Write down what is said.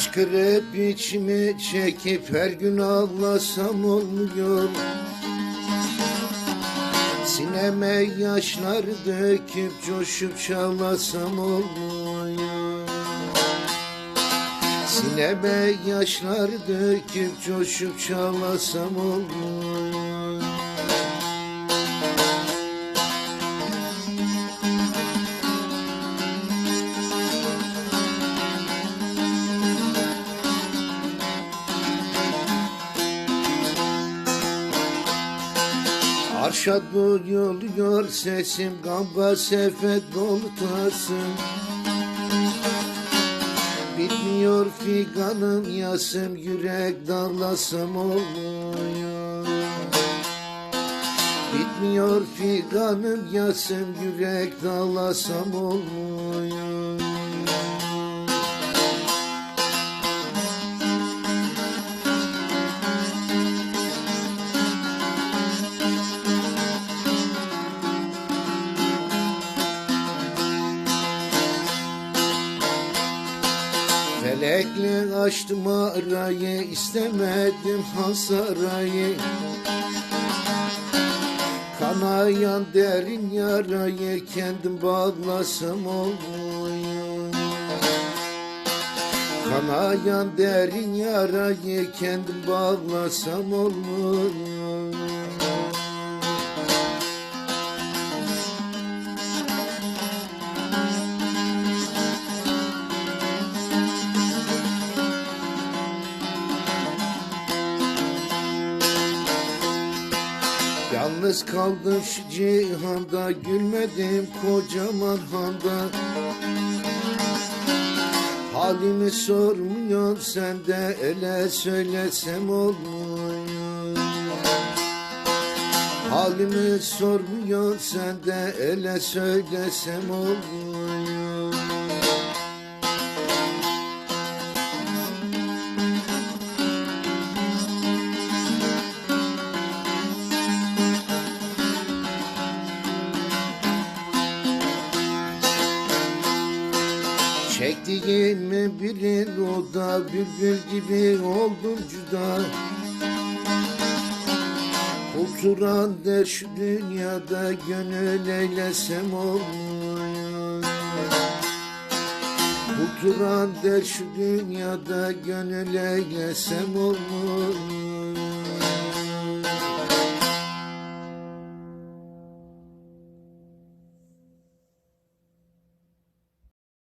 Hıçkırıp içimi çekip her gün ağlasam olmuyor Sineme yaşlar döküp coşup çağlasam olmuyor Sineme yaşlar döküp coşup çağlasam olmuyor Arşad duyuluyor sesim Gamba sefet dolutasın Bitmiyor figanım yasım Yürek darlasam olmuyor Bitmiyor figanım yasım Yürek darlasam olmuyor Felekle açtım arayı istemedim hasarayı. Kanayan derin yarayı kendim bağlasam olmuyor Kanayan derin yarayı kendim bağlasam olmuyor Yalnız kaldım şu cihanda Gülmedim kocaman handa. Halimi sormuyor sen de Ele söylesem olmuyor Halimi sormuyor sen de Ele söylesem olmuyor Çektiğimi bilir o da bülbül gibi oldum cüda. Oturan der şu dünyada gönül eylesem olmuyor. Oturan der şu dünyada gönül eylesem olmuyor